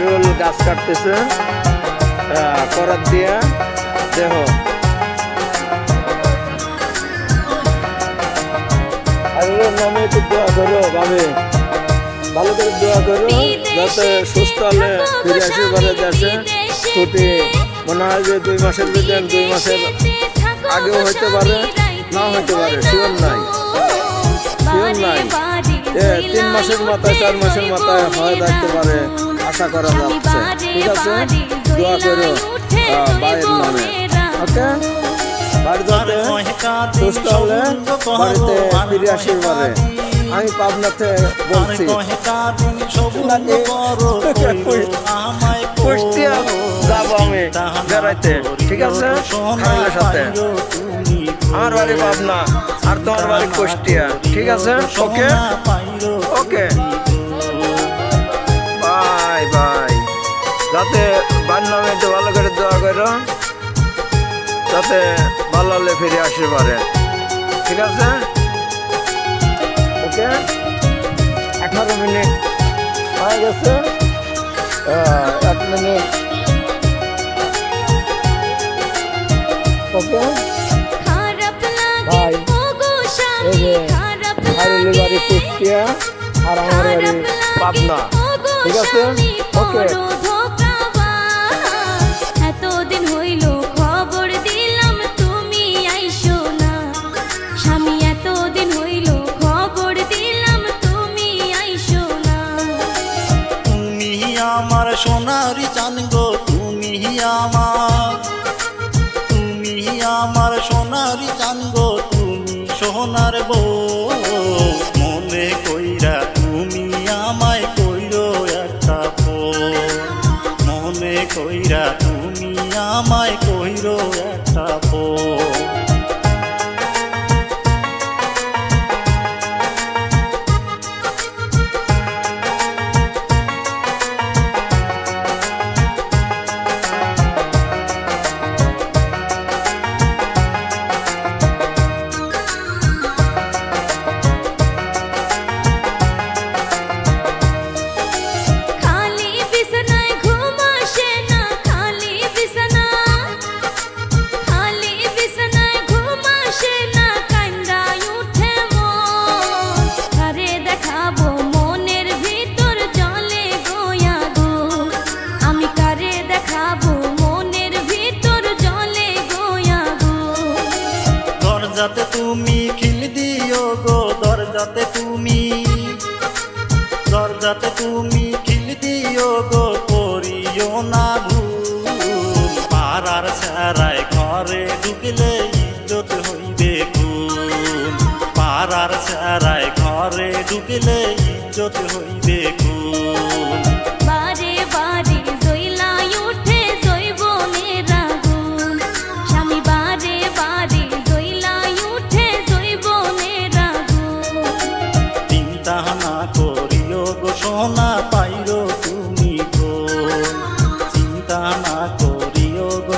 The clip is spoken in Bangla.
খায়রুল গাছ কাটতেছে করাত দিয়া। দেহ খায়রুলের নামে একটু দোয়া করো, ভাবে। ভালো করে দোয়া করো, যাতে সুস্থ হলে ফিরে আসে ঘরে দেশে ছুটি। মনে হয় যে দুই মাসের ভিতরে দুই মাসের আগেও হইতে পারে না হইতে পারে, শিওর নাই। শিওর নাই। তিন মাসের মাথায়, চার মাসের মাথায় হয় থাকতে পারে আশা করা যাচ্ছে। ঠিক আছে? দোয়া করো ভাইয়ের নামে। ওকে? আমি ঠিক আছে? সাথে। আমার বাড়ি পাবনা, আর তোমার বাড়ি কুষ্টিয়া। ঠিক আছে? ওকে? ওকে। Bye bye. যাতে বার নামে ভালো করে দোয়া করো, যাতে ভালো হলে ফিরে আসতে পারে। ঠিক আছে? ওকে? আঠারো মিনিট হয়ে গেছে। এক মিনিট। ওকে? এই যে হারুলি বাড়ি কুষ্টিয়া আর আমার বাড়ি পাবনা। ঠিক আছে? ওকে। এতদিন হইল খবর দিলাম তুমি আইসো না। স্বামী এতদিন হইল খবর দিলাম তুমি আইসো না। তুমি আমার সোনারি চান গো তুমি আমার। তুমি আমার সোনারি সোনার বউ, মনে কইরা তুমি আমায় কইরো একটা মনে কইরা তুমি আমায় কইরো একটা ফোন দরজাতে তুমি দরজাতে তুমি খিল দিও গো, করিও না ভুল। পাড়ার ছাড়ায় ঘরে ঢুকলে ইজ্জত হইবে কুল। পাড়ার ছাড়ায় ঘরে ঢুকলে ইজ্জত হইবে কুল। না পাইরো তুমি চিন্তা না করিও গো